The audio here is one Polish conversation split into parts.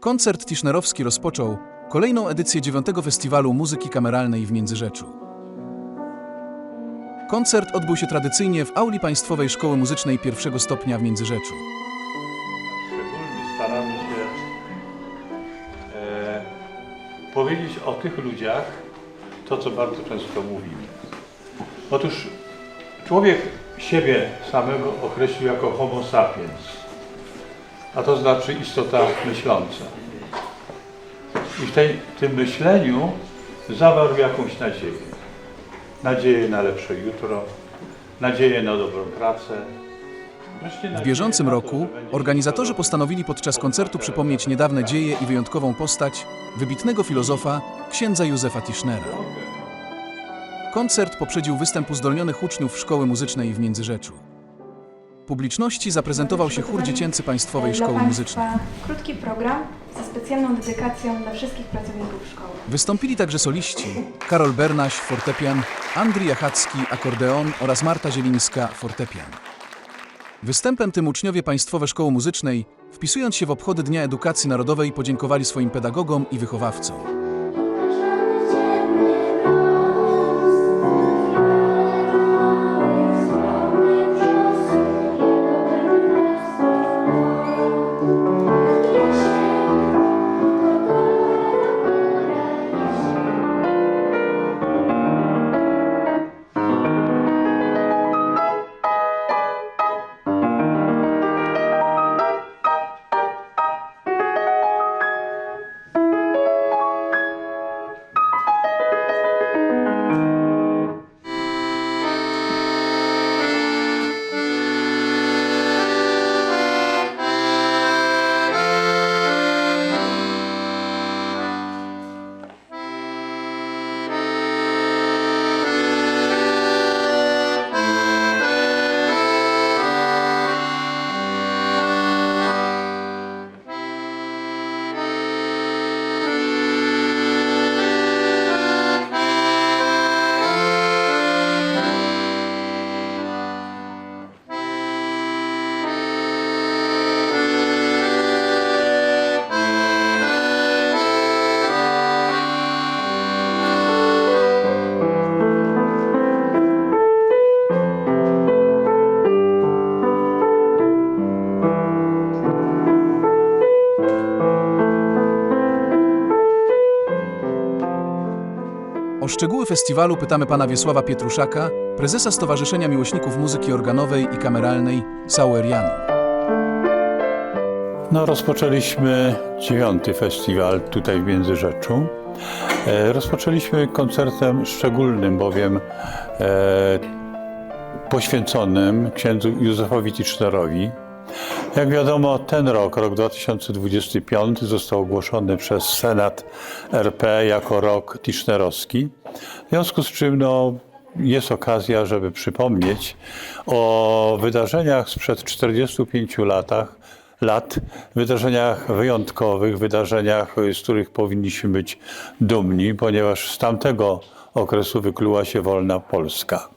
Koncert Tischnerowski rozpoczął kolejną edycję dziewiątego Festiwalu Muzyki Kameralnej w Międzyrzeczu. Koncert odbył się tradycyjnie w auli Państwowej Szkoły Muzycznej pierwszego stopnia w Międzyrzeczu. Szczególnie staramy się e, powiedzieć o tych ludziach to, co bardzo często mówimy. Otóż człowiek siebie samego określił jako homo sapiens, a to znaczy istota myśląca. I w tej, tym myśleniu zawarł jakąś nadzieję. Nadzieję na lepsze jutro, nadzieję na dobrą pracę. W bieżącym roku organizatorzy postanowili podczas koncertu przypomnieć niedawne dzieje i wyjątkową postać wybitnego filozofa księdza Józefa Tischnera. Koncert poprzedził występ uzdolnionych uczniów Szkoły Muzycznej w Międzyrzeczu. Publiczności zaprezentował się chór dziecięcy Państwowej Szkoły Muzycznej. Krótki program ze specjalną dedykacją dla wszystkich pracowników szkoły. Wystąpili także soliści Karol Bernaś, fortepian, Andrii Jachacki, akordeon oraz Marta Zielińska, fortepian. Występem tym uczniowie Państwowe Szkoły Muzycznej, wpisując się w obchody Dnia Edukacji Narodowej, podziękowali swoim pedagogom i wychowawcom. Szczegóły festiwalu pytamy pana Wiesława Pietruszaka, prezesa Stowarzyszenia Miłośników Muzyki Organowej i Kameralnej Sauerianu. No, rozpoczęliśmy dziewiąty festiwal tutaj w Międzyrzeczu. E, rozpoczęliśmy koncertem szczególnym, bowiem e, poświęconym księdzu Józefowi Tischnerowi. Jak wiadomo, ten rok, rok 2025, został ogłoszony przez Senat RP jako rok Tischnerowski. W związku z czym no, jest okazja, żeby przypomnieć o wydarzeniach sprzed 45 latach, lat, wydarzeniach wyjątkowych, wydarzeniach, z których powinniśmy być dumni, ponieważ z tamtego okresu wykluła się wolna Polska.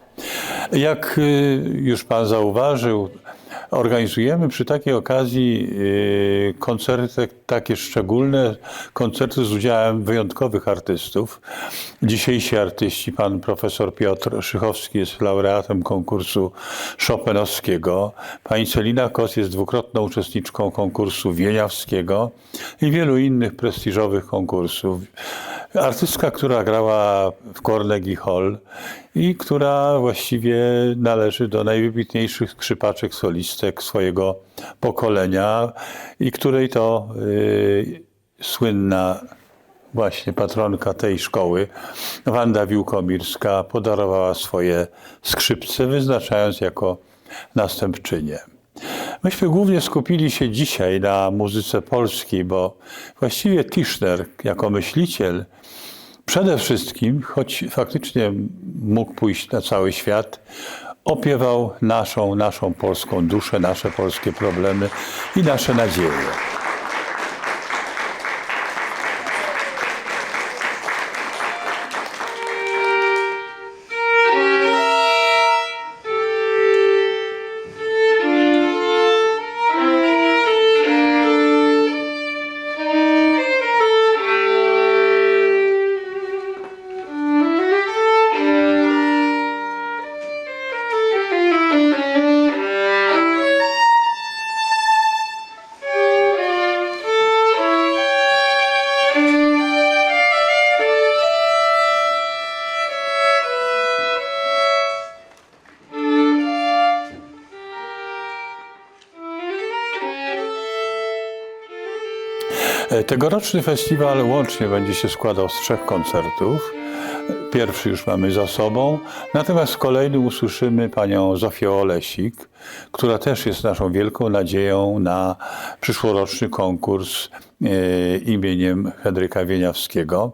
Jak y, już Pan zauważył, organizujemy przy takiej okazji y, koncerty takie szczególne, koncerty z udziałem wyjątkowych artystów. Dzisiejsi artyści, pan profesor Piotr Szychowski jest laureatem konkursu Chopinowskiego, pani Celina Kos jest dwukrotną uczestniczką konkursu Wieniawskiego i wielu innych prestiżowych konkursów. Artystka, która grała w Carnegie Hall i która właściwie należy do najwybitniejszych skrzypaczek solistek swojego pokolenia i której to y, słynna właśnie patronka tej szkoły, Wanda Wiłkomirska, podarowała swoje skrzypce, wyznaczając jako następczynię. Myśmy głównie skupili się dzisiaj na muzyce polskiej, bo właściwie Tischner jako myśliciel przede wszystkim, choć faktycznie mógł pójść na cały świat, opiewał naszą, naszą polską duszę, nasze polskie problemy i nasze nadzieje. Tegoroczny festiwal łącznie będzie się składał z trzech koncertów. Pierwszy już mamy za sobą, natomiast w kolejnym usłyszymy panią Zofię Olesik, która też jest naszą wielką nadzieją na przyszłoroczny konkurs e, imieniem Henryka Wieniawskiego.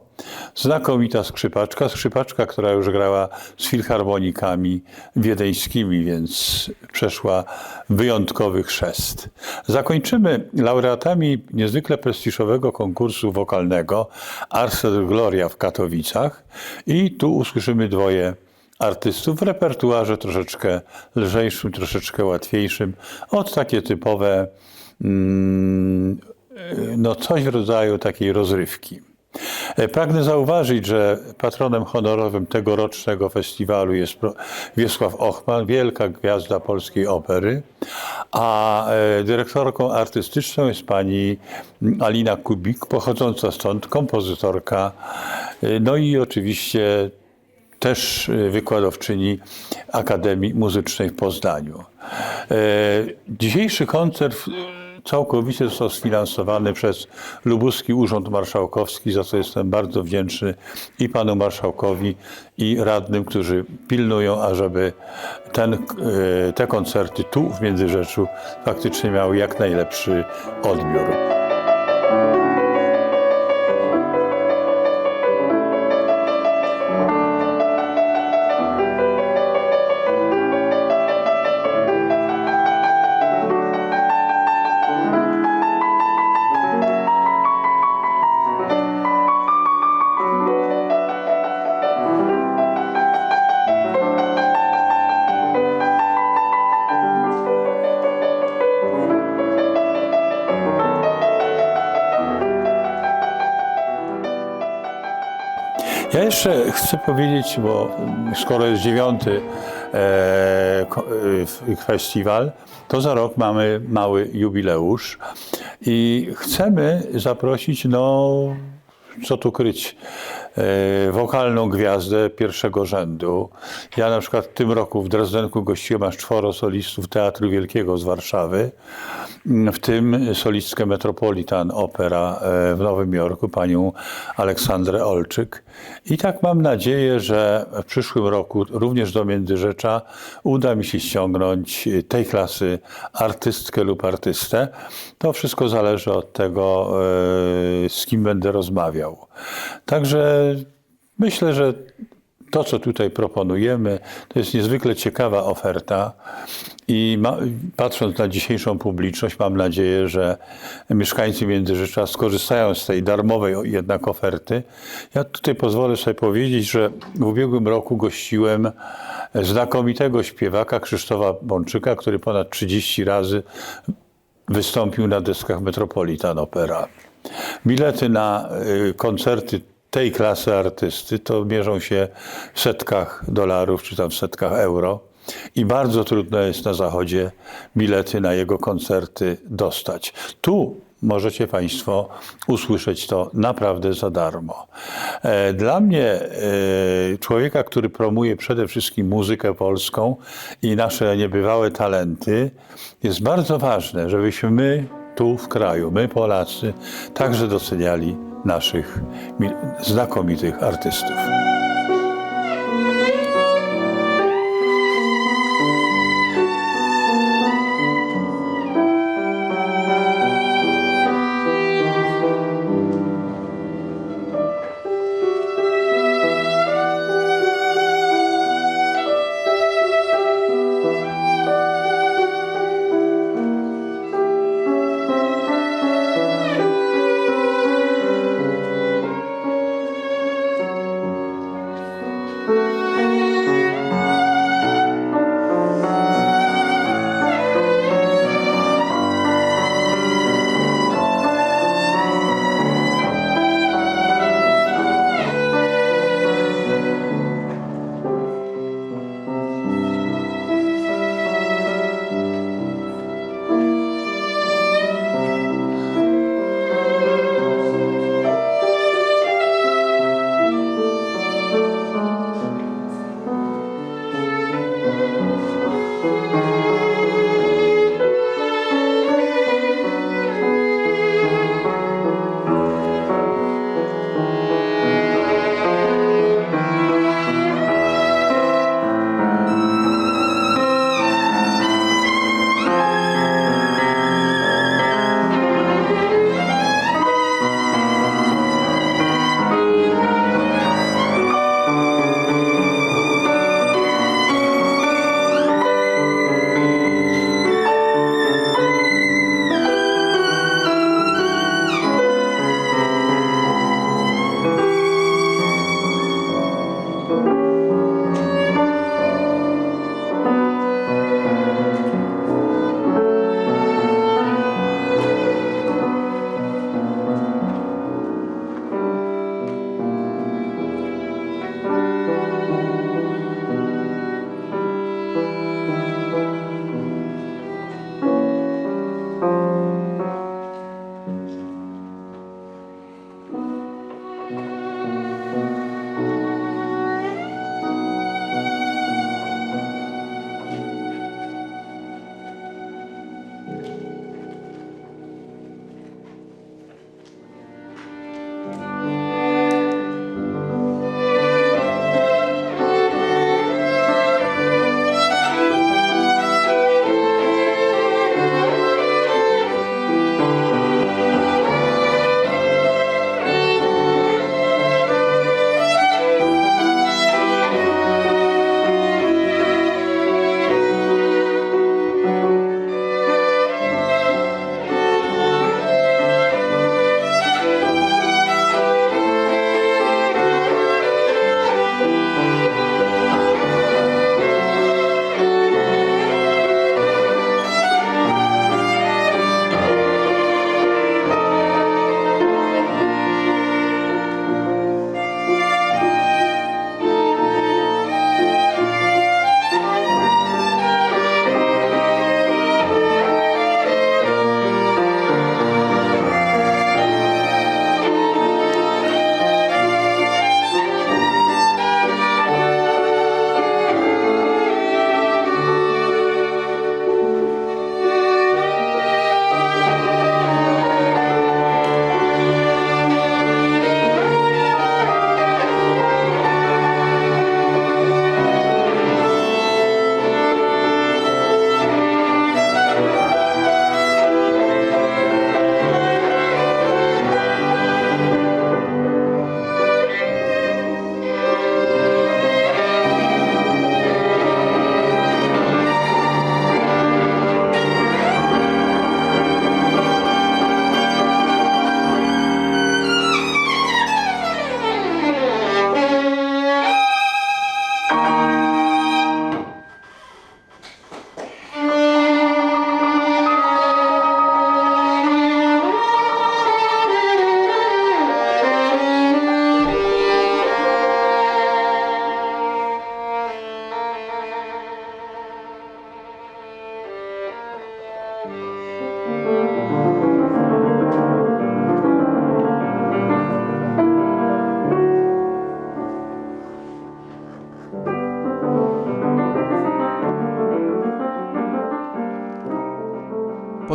Znakomita skrzypaczka, skrzypaczka, która już grała z filharmonikami wiedeńskimi, więc przeszła wyjątkowy chrzest. Zakończymy laureatami niezwykle prestiżowego konkursu wokalnego Arcel Gloria w Katowicach i tu usłyszymy dwoje artystów w repertuarze troszeczkę lżejszym, troszeczkę łatwiejszym, od takie typowe, mm, no coś w rodzaju takiej rozrywki. E, Pragnę zauważyć, że patronem honorowym tegorocznego festiwalu jest Wiesław Ochman, wielka gwiazda polskiej opery, a e, dyrektorką artystyczną jest pani Alina Kubik, pochodząca stąd, kompozytorka, e, no i oczywiście też e, wykładowczyni Akademii Muzycznej w Poznaniu. E, Dzisiejszy koncert e, całkowicie został sfinansowany przez Lubuski Urząd Marszałkowski, za co jestem bardzo wdzięczny i panu marszałkowi, i radnym, którzy pilnują, ażeby ten, te koncerty tu w Międzyrzeczu faktycznie miały jak najlepszy odbiór. Chcę powiedzieć, bo skoro jest dziewiąty e, e, festiwal, to za rok mamy mały jubileusz i chcemy zaprosić, no co tu kryć, wokalną gwiazdę pierwszego rzędu. Ja na przykład w tym roku w Dresdenku gościłem aż czworo solistów Teatru Wielkiego z Warszawy, w tym solistkę Metropolitan Opera e, w Nowym Jorku, panią Aleksandrę Olczyk. I tak mam nadzieję, że w przyszłym roku również do Międzyrzecza uda mi się ściągnąć tej klasy artystkę lub artystę. To wszystko zależy od tego, e, z kim będę rozmawiał. Także myślę, że to, co tutaj proponujemy, to jest niezwykle ciekawa oferta i ma, patrząc na dzisiejszą publiczność, mam nadzieję, że mieszkańcy Międzyrzecza skorzystają z tej darmowej jednak oferty. Ja tutaj pozwolę sobie powiedzieć, że w ubiegłym roku gościłem znakomitego śpiewaka Krzysztofa Bączyka, który ponad 30 razy wystąpił na deskach Metropolitan Opera. Bilety na y, koncerty tej klasy artysty to mierzą się w setkach dolarów czy tam w setkach euro. I bardzo trudno jest na zachodzie bilety na jego koncerty dostać. Tu możecie Państwo usłyszeć to naprawdę za darmo. E, Dla mnie, e, człowieka, który promuje przede wszystkim muzykę polską i nasze niebywałe talenty, jest bardzo ważne, żebyśmy my tu w kraju, my Polacy, także doceniali naszych mi- znakomitych artystów.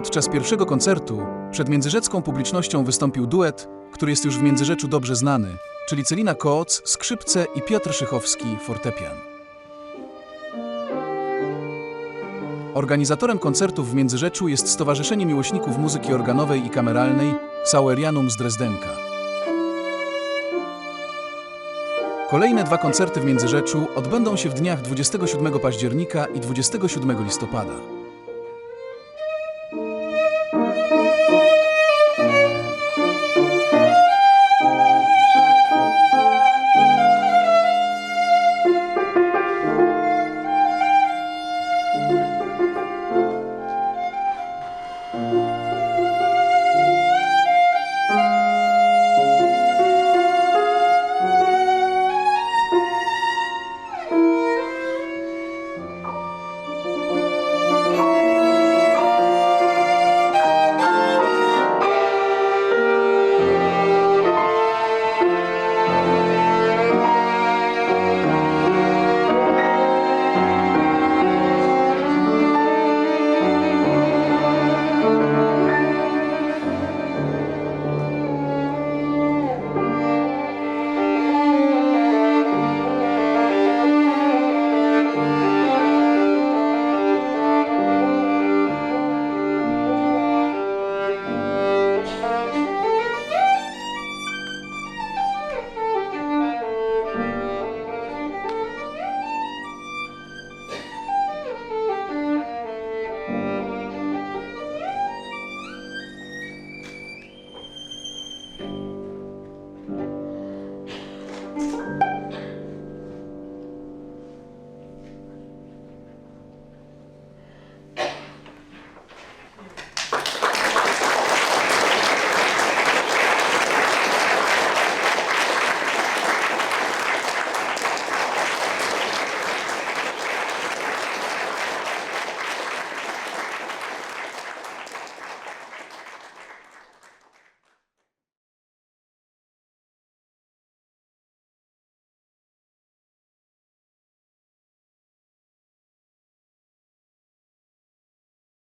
Podczas pierwszego koncertu przed międzyrzecką publicznością wystąpił duet, który jest już w Międzyrzeczu dobrze znany, czyli Celina Kooc, skrzypce i Piotr Szychowski, fortepian. Organizatorem koncertów w Międzyrzeczu jest Stowarzyszenie Miłośników Muzyki Organowej i Kameralnej Sauerianum z Drezdenka. Kolejne dwa koncerty w Międzyrzeczu odbędą się w dniach 27 października i 27 listopada.